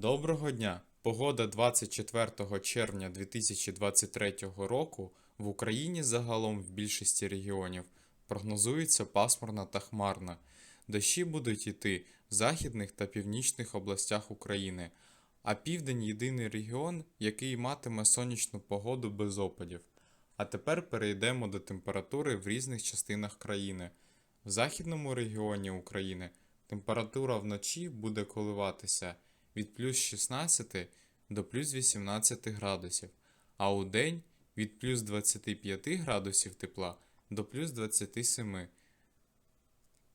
Доброго дня! Погода 24 червня 2023 року в Україні загалом в більшості регіонів прогнозується пасмурна та хмарна. Дощі будуть йти в західних та північних областях України, а південь єдиний регіон, який матиме сонячну погоду без опадів. А тепер перейдемо до температури в різних частинах країни. В західному регіоні України температура вночі буде коливатися від плюс 16 до плюс 18 градусів, а у день від плюс 25 градусів тепла до плюс 27.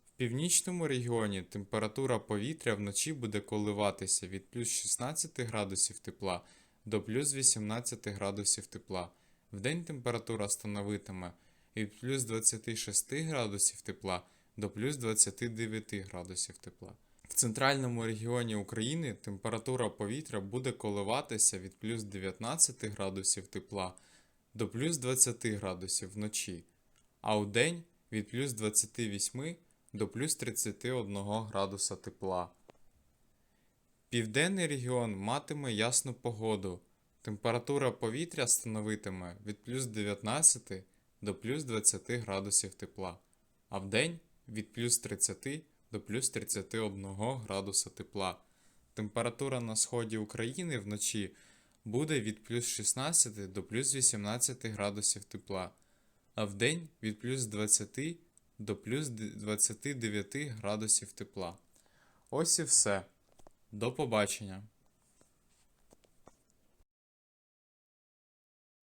В північному регіоні температура повітря вночі буде коливатися від плюс 16 градусів тепла до плюс 18 градусів тепла. Вдень температура становитиме від плюс 26 градусів тепла до плюс 29 градусів тепла. В центральному регіоні України температура повітря буде коливатися від плюс 19 градусів тепла до плюс 20 градусів вночі, а у день від плюс 28 до плюс 31 градуса тепла. Південний регіон матиме ясну погоду. Температура повітря становитиме від плюс 19 до плюс 20 градусів тепла, а вдень від плюс 30 до плюс 31 градуса тепла. Температура на сході України вночі буде від плюс 16 до плюс 18 градусів тепла, а вдень від плюс 20 до плюс 29 градусів тепла. Ось і все. До побачення!